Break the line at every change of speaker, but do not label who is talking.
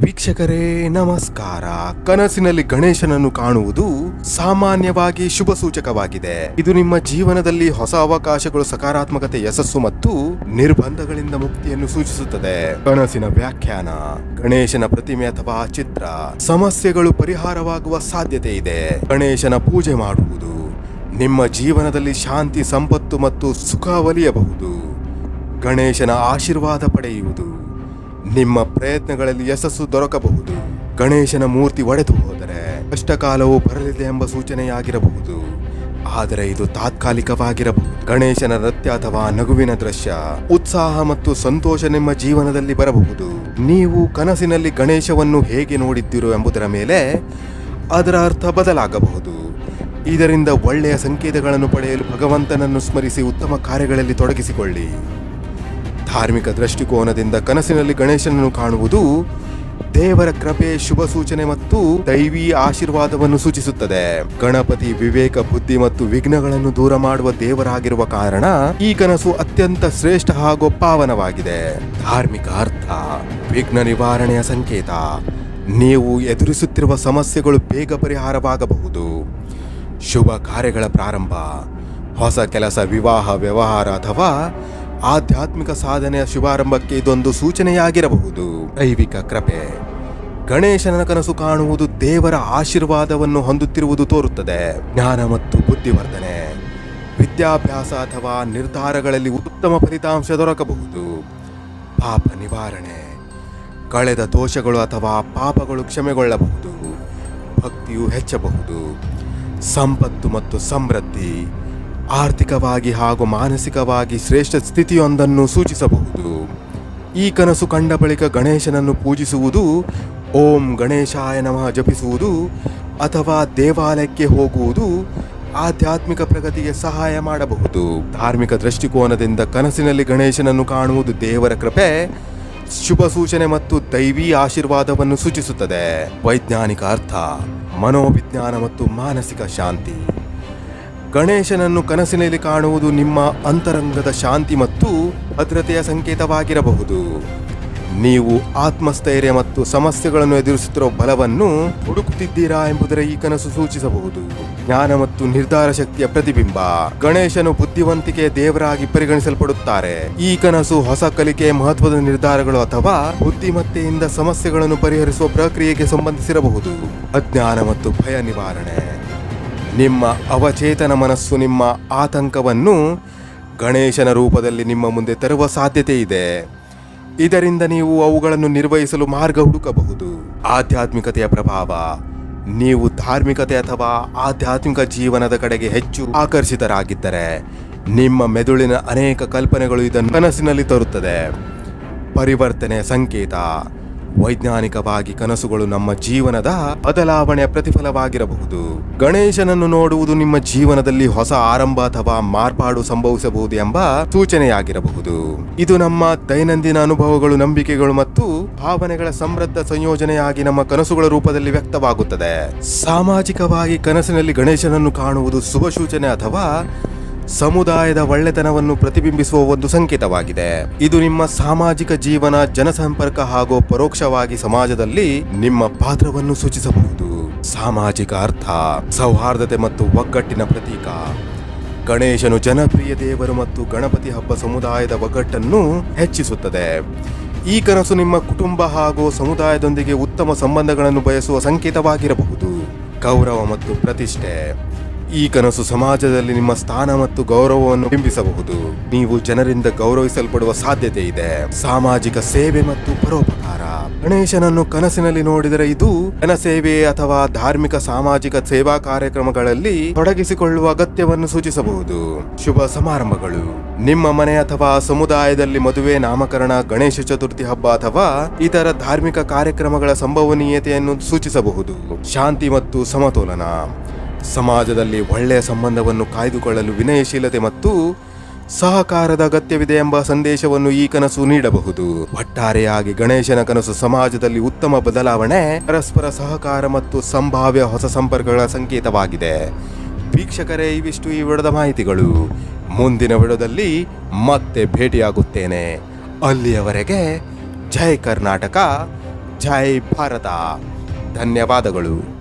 ವೀಕ್ಷಕರೇ, ನಮಸ್ಕಾರ. ಕನಸಿನಲ್ಲಿ ಗಣೇಶನನ್ನು ಕಾಣುವುದು ಸಾಮಾನ್ಯವಾಗಿ ಶುಭ ಸೂಚಕವಾಗಿದೆ. ಇದು ನಿಮ್ಮ ಜೀವನದಲ್ಲಿ ಹೊಸ ಅವಕಾಶಗಳು, ಸಕಾರಾತ್ಮಕತೆ, ಯಶಸ್ಸು ಮತ್ತು ನಿರ್ಬಂಧಗಳಿಂದ ಮುಕ್ತಿಯನ್ನು ಸೂಚಿಸುತ್ತದೆ. ಕನಸಿನ ವ್ಯಾಖ್ಯಾನ, ಗಣೇಶನ ಪ್ರತಿಮೆ ಅಥವಾ ಚಿತ್ರ, ಸಮಸ್ಯೆಗಳು ಪರಿಹಾರವಾಗುವ ಸಾಧ್ಯತೆ ಇದೆ. ಗಣೇಶನ ಪೂಜೆ ಮಾಡುವುದು ನಿಮ್ಮ ಜೀವನದಲ್ಲಿ ಶಾಂತಿ, ಸಂಪತ್ತು ಮತ್ತು ಸುಖ ಒಲಿಯಬಹುದು. ಗಣೇಶನ ಆಶೀರ್ವಾದ ಪಡೆಯುವುದು ನಿಮ್ಮ ಪ್ರಯತ್ನಗಳಲ್ಲಿ ಯಶಸ್ಸು ದೊರಕಬಹುದು. ಗಣೇಶನ ಮೂರ್ತಿ ಒಡೆದು ಹೋದರೆ ಕಷ್ಟಕಾಲವು ಬರಲಿದೆ ಎಂಬ ಸೂಚನೆಯಾಗಿರಬಹುದು. ಆದರೆ ಇದು ತಾತ್ಕಾಲಿಕವಾಗಿರಬಹುದು. ಗಣೇಶನ ನೃತ್ಯ ಅಥವಾ ನಗುವಿನ ದೃಶ್ಯ ಉತ್ಸಾಹ ಮತ್ತು ಸಂತೋಷ ನಿಮ್ಮ ಜೀವನದಲ್ಲಿ ಬರಬಹುದು. ನೀವು ಕನಸಿನಲ್ಲಿ ಗಣೇಶವನ್ನು ಹೇಗೆ ನೋಡಿದ್ದೀರೋ ಎಂಬುದರ ಮೇಲೆ ಅದರ ಅರ್ಥ ಬದಲಾಗಬಹುದು. ಇದರಿಂದ ಒಳ್ಳೆಯ ಸಂಕೇತಗಳನ್ನು ಪಡೆಯಲು ಭಗವಂತನನ್ನು ಸ್ಮರಿಸಿ ಉತ್ತಮ ಕಾರ್ಯಗಳಲ್ಲಿ ತೊಡಗಿಸಿಕೊಳ್ಳಿ. ಧಾರ್ಮಿಕ ದೃಷ್ಟಿಕೋನದಿಂದ ಕನಸಿನಲ್ಲಿ ಗಣೇಶನನ್ನು ಕಾಣುವುದು ದೇವರ ಕೃಪೆ, ಶುಭ ಸೂಚನೆ ಮತ್ತು ದೈವಿ ಆಶೀರ್ವಾದವನ್ನು ಸೂಚಿಸುತ್ತದೆ. ಗಣಪತಿ ವಿವೇಕ, ಬುದ್ಧಿ ಮತ್ತು ವಿಘ್ನಗಳನ್ನು ದೂರ ಮಾಡುವ ದೇವರಾಗಿರುವ ಕಾರಣ ಈ ಕನಸು ಅತ್ಯಂತ ಶ್ರೇಷ್ಠ ಹಾಗೂ ಪಾವನವಾಗಿದೆ. ಧಾರ್ಮಿಕ ಅರ್ಥ, ವಿಘ್ನ ನಿವಾರಣೆಯ ಸಂಕೇತ, ನೀವು ಎದುರಿಸುತ್ತಿರುವ ಸಮಸ್ಯೆಗಳು ಬೇಗ ಪರಿಹಾರವಾಗಬಹುದು. ಶುಭ ಕಾರ್ಯಗಳ ಪ್ರಾರಂಭ, ಹೊಸ ಕೆಲಸ, ವಿವಾಹ, ವ್ಯವಹಾರ ಅಥವಾ ಆಧ್ಯಾತ್ಮಿಕ ಸಾಧನೆಯ ಶುಭಾರಂಭಕ್ಕೆ ಇದೊಂದು ಸೂಚನೆಯಾಗಿರಬಹುದು. ದೈವಿಕ ಕೃಪೆ. ಗಣೇಶನ ಕನಸು ಕಾಣುವುದು ದೇವರ ಆಶೀರ್ವಾದವನ್ನು ಹೊಂದುತ್ತಿರುವುದು ತೋರುತ್ತದೆ. ಜ್ಞಾನ ಮತ್ತು ಬುದ್ಧಿವರ್ಧನೆ. ವಿದ್ಯಾಭ್ಯಾಸ ಅಥವಾ ನಿರ್ಧಾರಗಳಲ್ಲಿ ಉತ್ತಮ ಫಲಿತಾಂಶ ದೊರಕಬಹುದು. ಪಾಪ ನಿವಾರಣೆ. ಕಳೆದ ದೋಷಗಳು ಅಥವಾ ಪಾಪಗಳು ಕ್ಷಮೆಗೊಳ್ಳಬಹುದು. ಭಕ್ತಿಯು ಹೆಚ್ಚಬಹುದು. ಸಂಪತ್ತು ಮತ್ತು ಸಮೃದ್ಧಿ. ಆರ್ಥಿಕವಾಗಿ ಹಾಗೂ ಮಾನಸಿಕವಾಗಿ ಶ್ರೇಷ್ಠ ಸ್ಥಿತಿಯೊಂದನ್ನು ಸೂಚಿಸಬಹುದು. ಈ ಕನಸು ಕಂಡ ಬಳಿಕ ಗಣೇಶನನ್ನು ಪೂಜಿಸುವುದು, ಓಂ ಗಣೇಶಾಯ ನಮಃ ಜಪಿಸುವುದು ಅಥವಾ ದೇವಾಲಯಕ್ಕೆ ಹೋಗುವುದು ಆಧ್ಯಾತ್ಮಿಕ ಪ್ರಗತಿಗೆ ಸಹಾಯ ಮಾಡಬಹುದು. ಧಾರ್ಮಿಕ ದೃಷ್ಟಿಕೋನದಿಂದ ಕನಸಿನಲ್ಲಿ ಗಣೇಶನನ್ನು ಕಾಣುವುದು ದೇವರ ಕೃಪೆ, ಶುಭ ಸೂಚನೆ ಮತ್ತು ದೈವಿ ಆಶೀರ್ವಾದವನ್ನು ಸೂಚಿಸುತ್ತದೆ. ವೈಜ್ಞಾನಿಕ ಅರ್ಥ, ಮನೋವಿಜ್ಞಾನ ಮತ್ತು ಮಾನಸಿಕ ಶಾಂತಿ. ಗಣೇಶನನ್ನು ಕನಸಿನಲ್ಲಿ ಕಾಣುವುದು ನಿಮ್ಮ ಅಂತರಂಗದ ಶಾಂತಿ ಮತ್ತು ಭದ್ರತೆಯ ಸಂಕೇತವಾಗಿರಬಹುದು. ನೀವು ಆತ್ಮಸ್ಥೈರ್ಯ ಮತ್ತು ಸಮಸ್ಯೆಗಳನ್ನು ಎದುರಿಸುತ್ತಿರುವ ಬಲವನ್ನು ಹುಡುಕುತ್ತಿದ್ದೀರಾ ಎಂಬುದರ ಈ ಕನಸು ಸೂಚಿಸಬಹುದು. ಜ್ಞಾನ ಮತ್ತು ನಿರ್ಧಾರ ಶಕ್ತಿಯ ಪ್ರತಿಬಿಂಬ ಗಣೇಶನು ಬುದ್ಧಿವಂತಿಕೆಯ ದೇವರಾಗಿ ಪರಿಗಣಿಸಲ್ಪಡುತ್ತಾರೆ. ಈ ಕನಸು ಹೊಸ ಕಲಿಕೆ ಮಹತ್ವದ ನಿರ್ಧಾರಗಳು ಅಥವಾ ಬುದ್ಧಿಮತ್ತೆಯಿಂದ ಸಮಸ್ಯೆಗಳನ್ನು ಪರಿಹರಿಸುವ ಪ್ರಕ್ರಿಯೆಗೆ ಸಂಬಂಧಿಸಿರಬಹುದು. ಅಜ್ಞಾನ ಮತ್ತು ಭಯ ನಿವಾರಣೆ. ನಿಮ್ಮ ಅವಚೇತನ ಮನಸ್ಸು, ನಿಮ್ಮ ಆತಂಕವನ್ನು ಗಣೇಶನ ರೂಪದಲ್ಲಿ ನಿಮ್ಮ ಮುಂದೆ ತರುವ ಸಾಧ್ಯತೆ ಇದೆ. ಇದರಿಂದ ನೀವು ಅವುಗಳನ್ನು ನಿರ್ವಹಿಸಲು ಮಾರ್ಗ ಹುಡುಕಬಹುದು. ಆಧ್ಯಾತ್ಮಿಕತೆಯ ಪ್ರಭಾವ, ನೀವು ಧಾರ್ಮಿಕತೆ ಅಥವಾ ಆಧ್ಯಾತ್ಮಿಕ ಜೀವನದ ಕಡೆಗೆ ಹೆಚ್ಚು ಆಕರ್ಷಿತರಾಗಿದ್ದರೆ, ನಿಮ್ಮ ಮೆದುಳಿನ ಅನೇಕ ಕಲ್ಪನೆಗಳು ಇದನ್ನು ಮನಸ್ಸಿನಲ್ಲಿ ತರುತ್ತದೆ. ಪರಿವರ್ತನೆ, ಸಂಕೇತ ವೈಜ್ಞಾನಿಕವಾಗಿ ಕನಸುಗಳು ನಮ್ಮ ಜೀವನದ ಬದಲಾವಣೆಯ ಪ್ರತಿಫಲವಾಗಿರಬಹುದು. ಗಣೇಶನನ್ನು ನೋಡುವುದು ನಿಮ್ಮ ಜೀವನದಲ್ಲಿ ಹೊಸ ಆರಂಭ ಅಥವಾ ಮಾರ್ಪಾಡು ಸಂಭವಿಸಬಹುದು ಎಂಬ ಸೂಚನೆಯಾಗಿರಬಹುದು. ಇದು ನಮ್ಮ ದೈನಂದಿನ ಅನುಭವಗಳು, ನಂಬಿಕೆಗಳು ಮತ್ತು ಭಾವನೆಗಳ ಸಮೃದ್ಧ ಸಂಯೋಜನೆಯಾಗಿ ನಮ್ಮ ಕನಸುಗಳ ರೂಪದಲ್ಲಿ ವ್ಯಕ್ತವಾಗುತ್ತದೆ. ಸಾಮಾಜಿಕವಾಗಿ ಕನಸಿನಲ್ಲಿ ಗಣೇಶನನ್ನು ಕಾಣುವುದು ಶುಭ ಸೂಚನೆ ಅಥವಾ ಸಮುದಾಯದ ಒಳ್ಳೆತನವನ್ನು ಪ್ರತಿಬಿಂಬಿಸುವ ಒಂದು ಸಂಕೇತವಾಗಿದೆ. ಇದು ನಿಮ್ಮ ಸಾಮಾಜಿಕ ಜೀವನ, ಜನಸಂಪರ್ಕ ಹಾಗೂ ಪರೋಕ್ಷವಾಗಿ ಸಮಾಜದಲ್ಲಿ ನಿಮ್ಮ ಪಾತ್ರವನ್ನು ಸೂಚಿಸಬಹುದು. ಸಾಮಾಜಿಕ ಅರ್ಥ, ಸೌಹಾರ್ದತೆ ಮತ್ತು ಒಗ್ಗಟ್ಟಿನ ಪ್ರತೀಕ. ಗಣೇಶನು ಜನಪ್ರಿಯ ದೇವರು ಮತ್ತು ಗಣಪತಿ ಹಬ್ಬ ಸಮುದಾಯದ ಒಗ್ಗಟ್ಟನ್ನು ಹೆಚ್ಚಿಸುತ್ತದೆ. ಈ ಕನಸು ನಿಮ್ಮ ಕುಟುಂಬ ಹಾಗೂ ಸಮುದಾಯದೊಂದಿಗೆ ಉತ್ತಮ ಸಂಬಂಧಗಳನ್ನು ಬಯಸುವ ಸಂಕೇತವಾಗಿರಬಹುದು. ಗೌರವ ಮತ್ತು ಪ್ರತಿಷ್ಠೆ. ಈ ಕನಸು ಸಮಾಜದಲ್ಲಿ ನಿಮ್ಮ ಸ್ಥಾನ ಮತ್ತು ಗೌರವವನ್ನು ಬಿಂಬಿಸಬಹುದು. ನೀವು ಜನರಿಂದ ಗೌರವಿಸಲ್ಪಡುವ ಸಾಧ್ಯತೆ ಇದೆ. ಸಾಮಾಜಿಕ ಸೇವೆ ಮತ್ತು ಪರೋಪಕಾರ. ಗಣೇಶನನ್ನು ಕನಸಿನಲ್ಲಿ ನೋಡಿದರೆ ಇದು ಜನಸೇವೆ ಅಥವಾ ಧಾರ್ಮಿಕ ಸಾಮಾಜಿಕ ಸೇವಾ ಕಾರ್ಯಕ್ರಮಗಳಲ್ಲಿ ತೊಡಗಿಸಿಕೊಳ್ಳುವ ಅಗತ್ಯವನ್ನು ಸೂಚಿಸಬಹುದು. ಶುಭ ಸಮಾರಂಭಗಳು. ನಿಮ್ಮ ಮನೆ ಅಥವಾ ಸಮುದಾಯದಲ್ಲಿ ಮದುವೆ, ನಾಮಕರಣ, ಗಣೇಶ ಚತುರ್ಥಿ ಹಬ್ಬ ಅಥವಾ ಇತರ ಧಾರ್ಮಿಕ ಕಾರ್ಯಕ್ರಮಗಳ ಸಂಭವನೀಯತೆಯನ್ನು ಸೂಚಿಸಬಹುದು. ಶಾಂತಿ ಮತ್ತು ಸಮತೋಲನ. ಸಮಾಜದಲ್ಲಿ ಒಳ್ಳೆಯ ಸಂಬಂಧವನ್ನು ಕಾಯ್ದುಕೊಳ್ಳಲು ವಿನಯಶೀಲತೆ ಮತ್ತು ಸಹಕಾರದ ಅಗತ್ಯವಿದೆ ಎಂಬ ಸಂದೇಶವನ್ನು ಈ ಕನಸು ನೀಡಬಹುದು. ಒಟ್ಟಾರೆಯಾಗಿ ಗಣೇಶನ ಕನಸು ಸಮಾಜದಲ್ಲಿ ಉತ್ತಮ ಬದಲಾವಣೆ, ಪರಸ್ಪರ ಸಹಕಾರ ಮತ್ತು ಸಂಭಾವ್ಯ ಹೊಸ ಸಂಪರ್ಕಗಳ ಸಂಕೇತವಾಗಿದೆ. ವೀಕ್ಷಕರೇ, ಇವಿಷ್ಟು ಈ ವಿಡದ ಮಾಹಿತಿಗಳು. ಮುಂದಿನ ವಿಡದಲ್ಲಿ ಮತ್ತೆ ಭೇಟಿಯಾಗುತ್ತೇನೆ. ಅಲ್ಲಿಯವರೆಗೆ ಜೈ ಕರ್ನಾಟಕ, ಜೈ ಭಾರತ. ಧನ್ಯವಾದಗಳು.